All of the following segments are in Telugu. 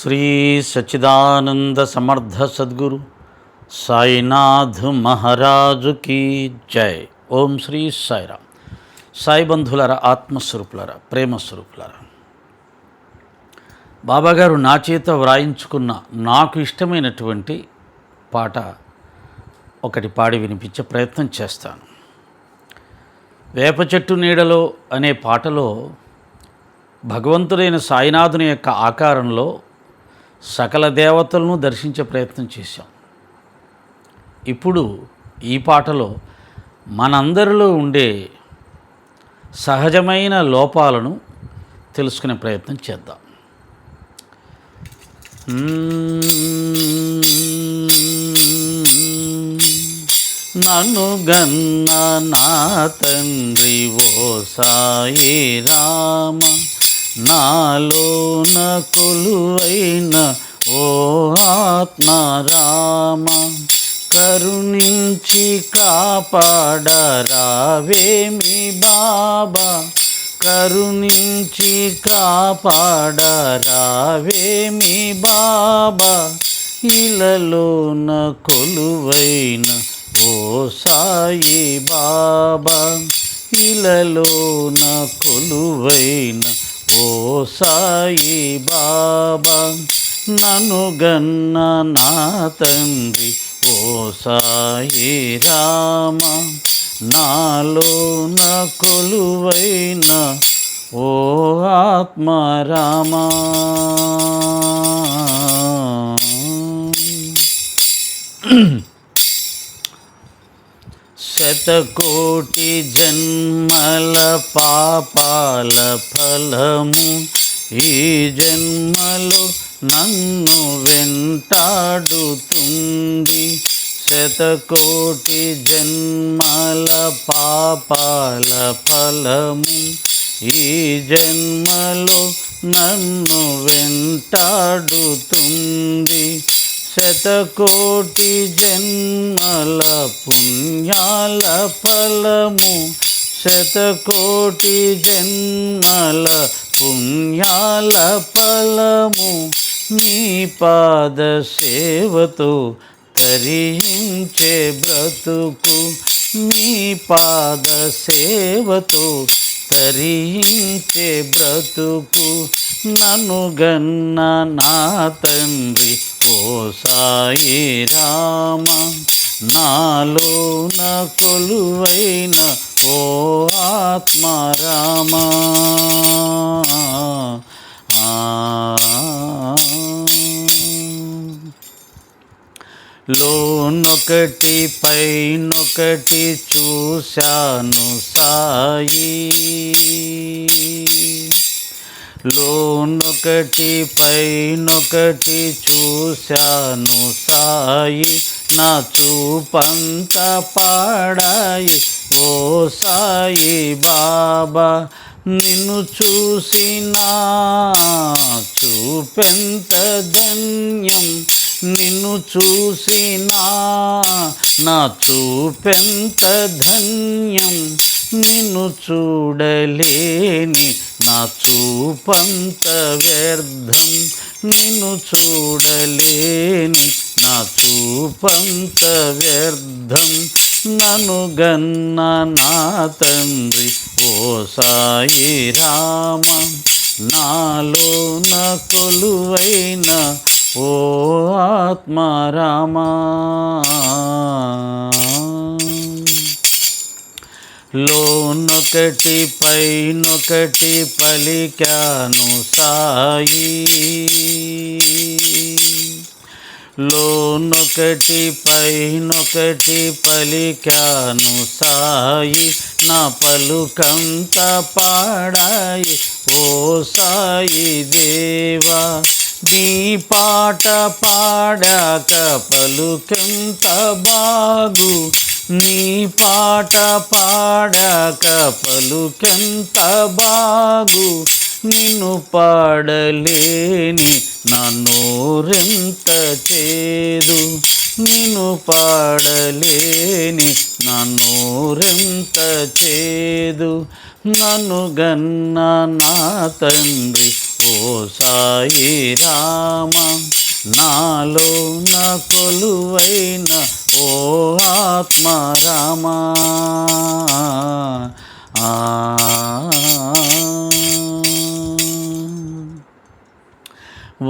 శ్రీ సచ్చిదానంద సమర్థ సద్గురు సాయినాథ్ మహారాజుకి జై. ఓం శ్రీ సాయిరామ్. సాయి బంధువులరా ఆత్మస్వరూపులరా ప్రేమస్వరూపులరా. బాబాగారు నా చేత వ్రాయించుకున్న నాకు ఇష్టమైనటువంటి పాట ఒకటి పాడి వినిపించే ప్రయత్నం చేస్తాను. వేప చెట్టు నీడలో అనే పాటలో భగవంతుడైన సాయినాథుని యొక్క ఆకారంలో సకల దేవతలను దర్శించే ప్రయత్నం చేశాం. ఇప్పుడు ఈ పాటలో మనందరిలో ఉండే సహజమైన లోపాలను తెలుసుకునే ప్రయత్నం చేద్దాం. నన్ను గన్న నా తండ్రి ఓ సాయి రామ. నాలోన కొలువైన ఓ ఆత్మారామ కరుణించి కాపాడరావేమి బాబా. కరుణించి కాపాడరావేమి బాబా. ఇలలోన కొలువైన ఓ సాయి బాబా. ఇలలోన కొలువైన ఓ సాయి బాబా నను గన్న నా తండ్రి. ఓ సాయి రామ నాలో నా కొలువైన ఓ ఆత్మ రామ. mm శతకోటి జన్మల పాపాల ఫలము. ఈ జన్మలో నన్ను వెంటాడుతుంది. శతకోటి జన్మల పాపాల ఫలము. ఈ జన్మలో నన్ను వెంటాడుతుంది. శతకోటి జన్మల పుణ్యాల ఫలము. శతకోటి జన్మల పుణ్యాల ఫలము. నీ పాద సేవతో తరించే బ్రతుకు. నీ పాద సేవతో తరించే బ్రతుకు. నన్ను గన్న నా తండ్రి ఓ సాయి రామ నాలోన కొలువైన ఓ ఆత్మారామ లోనొకటి పైనొకటి చూశాను సాయి. లోనొకటి పైనొకటి చూశాను సాయి. నా చూపంత పాడాయి. ఓ సాయి బాబా నిన్ను చూసినా చూపెంత ధన్యం. నిన్ను చూసినా నా చూపెంత ధన్యం. నిన్ను చూడలేని నా చూపంత వ్యర్థం నిన్ను చూడలేని నా చూపంత వ్యర్థం నను గన్న నా తండ్రి ఓ సాయి రామ. నాలో నా కొలువైన ఓ ఆత్మారామా ఒకటి పైనొకటి పలికాను సాయి. లోనొకటి పైనొకటి పలికాను సాయి. నా పలుకంత పాడాయి. ఓ సాయి దేవా నీ పాట పాడాక పలుకంత బాగు. నీ పాట పాడక పలుకెంత బాగు? నిన్ను పాడలేని నా నోరెంత చేదు? నిన్ను పాడలేని నా నోరెంత చేదు? నన్ను గన్న నా తండ్రి ఓ సాయి రామ. నాలో నా కొలువైన ఓ ఆత్మ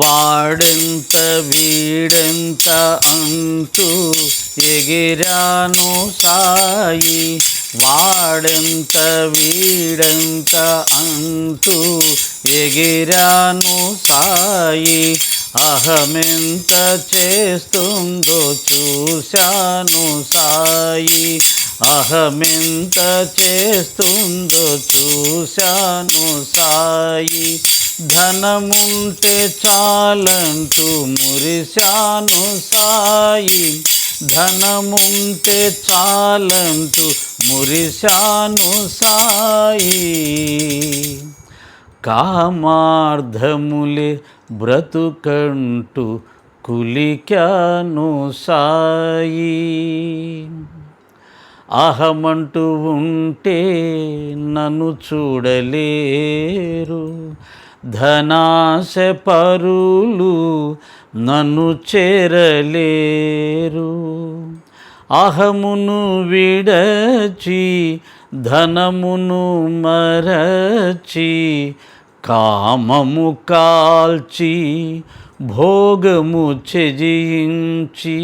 వాడెంత వీడెంత అంటూ ఎగిరాను సాయి వాడెంత వీడెంత అంటూ ఎగిరాను సాయి అహమెంత చేస్తుందో చూశాను సాయి. అహమెంత చేస్తుందో చూశాను సాయి. ధనముంటే చాలంటూ మురిశాను సాయి. ధనముంటే చాలంటూ మురిశాను సాయి. కామార్థములే బ్రతుకంటూ కులికాను సాయి. అహమంటూ ఉంటే నన్ను చూడలేరు. ధనాశ పరులు నన్ను చేరలేరు. అహమును విడచి ధనమును మరచి కామము కాల్చి భోగము చెజించి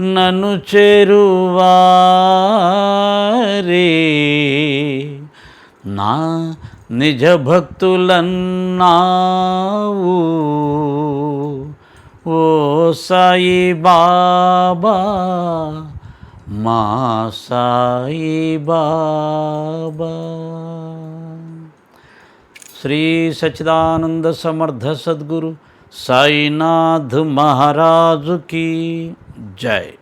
నన్ను చెరువారే. నా నిజ భక్తులన్నావు ఓ సాయి బాబా మా సాయి బాబా శ్రీ సచిదానంద సమర్థ సద్గురు సాయినాథ్ మహారాజుకి జై.